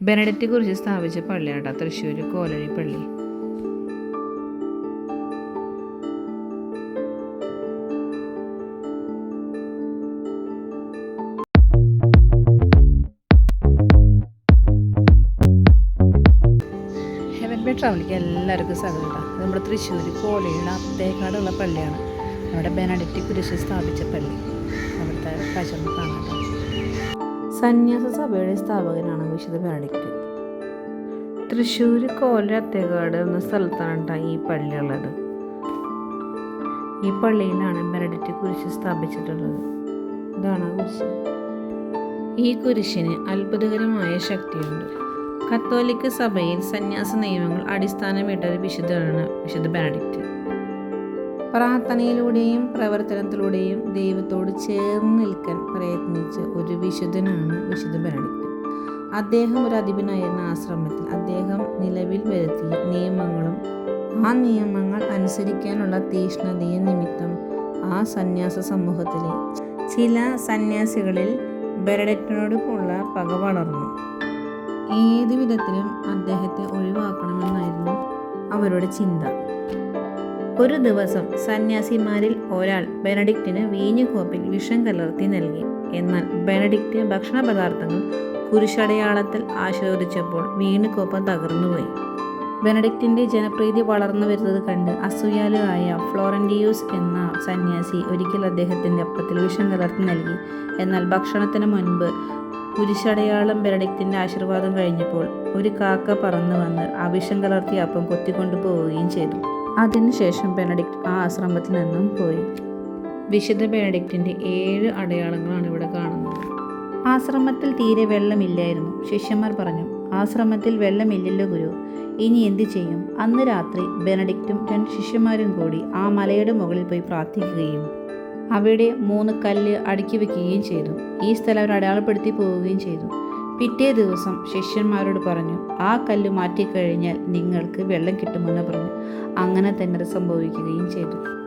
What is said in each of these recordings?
Benedict കുറിച്ച് സ്ഥാപിച്ച പള്ളിയാണ് തൃശ്ശൂർ കോലഴി പള്ളി ട്രാവലിക്ക് എല്ലാവർക്കും സ്വാഗതം നമ്മുടെ തൃശ്ശൂർ കോലയുടെ അത്തേക്കാടുള്ള പള്ളിയാണ്. അവിടെ ബെനഡിക്റ്റ് കുരിശ് സ്ഥാപിച്ച പള്ളി. അവിടുത്തെ കാഴ്ച നമുക്ക് കാണാം കേട്ടോ. സന്യാസ സഭയുടെ സ്ഥാപകനാണ് വിശുദ്ധ ബെനഡിക്റ്റ്. തൃശ്ശൂർ കോല അത്തേക്കാട് എന്ന സ്ഥലത്താണ് കേട്ടോ ഈ പള്ളിയുള്ളത് ഈ പള്ളിയിലാണ് ബെനഡിക്റ്റ് കുരിശ് സ്ഥാപിച്ചിട്ടുള്ളത്. ഇതാണ് കുരിശ്. ഈ കുരിശിന് അത്ഭുതകരമായ ശക്തിയുണ്ട്. കത്തോലിക്ക സഭയിൽ സന്യാസ നിയമങ്ങൾ അടിസ്ഥാനമിട്ട ഒരു വിശുദ്ധനാണ് വിശുദ്ധ ബെനഡിക്റ്റ്. പ്രാർത്ഥനയിലൂടെയും പ്രവർത്തനത്തിലൂടെയും ദൈവത്തോട് ചേർന്ന് നിൽക്കാൻ പ്രയത്നിച്ച ഒരു വിശുദ്ധനാണ് വിശുദ്ധ ബെനഡിക്റ്റ്. അദ്ദേഹം ഒരു അധിപനായിരുന്ന ആശ്രമത്തിൽ അദ്ദേഹം നിലവിൽ വരുത്തിയ നിയമങ്ങളും ആ നിയമങ്ങൾ അനുസരിക്കാനുള്ള തീഷ്ണതയും നിമിത്തം ആ സന്യാസ സമൂഹത്തിലെ ചില സന്യാസികളിൽ ബെനഡിക്റ്റിനോടുള്ള പക വളർന്നു. ഏത് വിധത്തിലും അദ്ദേഹത്തെ ഒഴിവാക്കണമെന്നായിരുന്നു അവരുടെ ചിന്ത. ഒരു ദിവസം സന്യാസിമാരിൽ ഒരാൾ ബെനഡിക്റ്റിന് വീഞ്ഞു കോപ്പിൽ വിഷം കലർത്തി നൽകി. എന്നാൽ ബെനഡിക്റ്റ് ഭക്ഷണ പദാർത്ഥങ്ങൾ കുരിശടയാളത്തിൽ ആശീർവദിച്ചപ്പോൾ വീണുകോപ്പ് തകർന്നുപോയി. ബെനഡിക്റ്റിന്റെ ജനപ്രീതി വളർന്നു വരുന്നത് കണ്ട് അസൂയാലുവായ ഫ്ലോറൻഡിയൂസ് എന്ന സന്യാസി ഒരിക്കൽ അദ്ദേഹത്തിന്റെ അപ്പത്തിൽ വിഷം കലർത്തി നൽകി. എന്നാൽ ഭക്ഷണത്തിന് മുൻപ് കുരിശടയാളം ബെനഡിക്റ്റിന്റെ ആശീർവാദം കഴിഞ്ഞപ്പോൾ ഒരു കാക്ക പറന്നു വന്ന് ആ വിഷം കലർത്തിയ അപ്പം കൊത്തിക്കൊണ്ടു പോവുകയും ചെയ്തു. അതിനുശേഷം ബെനഡിക്റ്റ് ആ ആശ്രമത്തിൽ നിന്നും പോയി. വിശുദ്ധ ബെനഡിക്റ്റിന്റെ ഏഴ് അടയാളങ്ങളാണ് ഇവിടെ കാണുന്നത്. ആശ്രമത്തിൽ തീരെ വെള്ളമില്ലായിരുന്നു. ശിഷ്യന്മാർ പറഞ്ഞു ആശ്രമത്തിൽ വെള്ളമില്ലല്ലോ ഗുരു. ഇനി എന്തു ചെയ്യും? അന്ന് രാത്രി ബെനഡിക്റ്റും രണ്ട് ശിഷ്യന്മാരും കൂടി ആ മലയുടെ മുകളിൽ പോയി പ്രാർത്ഥിക്കുകയും അവിടെ മൂന്ന് കല്ല് അടുക്കി വെക്കുകയും ചെയ്തു. ഈ സ്ഥലം അവർ അടയാളപ്പെടുത്തി പോവുകയും ചെയ്തു. പിറ്റേ ദിവസം ശിഷ്യന്മാരോട് പറഞ്ഞു ആ കല്ല് മാറ്റിക്കഴിഞ്ഞാൽ നിങ്ങൾക്ക് വെള്ളം കിട്ടുമെന്ന് പറഞ്ഞു. അങ്ങനെ തന്നെ സംഭവിക്കുകയും ചെയ്തു.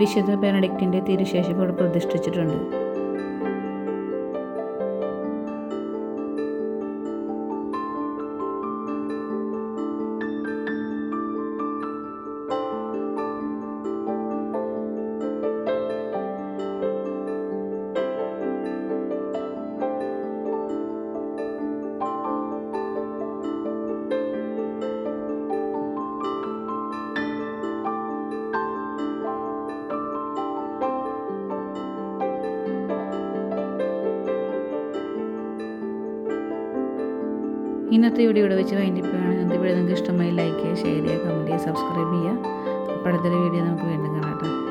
വിശുദ്ധ ബെനഡിക്റ്റിന്റെ തിരുശേഷിപ്പ് പ്രതിഷ്ഠിച്ചിട്ടുണ്ട്. ഇന്നത്തെ വീഡിയോ ഇവിടെ വെച്ച് വൈകിപ്പോഴാണ് ഇന്നത്തെ വീഡിയോ നിങ്ങൾക്ക് ഇഷ്ടമായി ലൈക്ക് ചെയ്യുക ഷെയർ ചെയ്യുക കമന്റ് ചെയ്യുക സബ്സ്ക്രൈബ് ചെയ്യുക. അപ്പോൾ അടുത്തൊരു വീഡിയോ നമുക്ക് വീണ്ടും കാണാം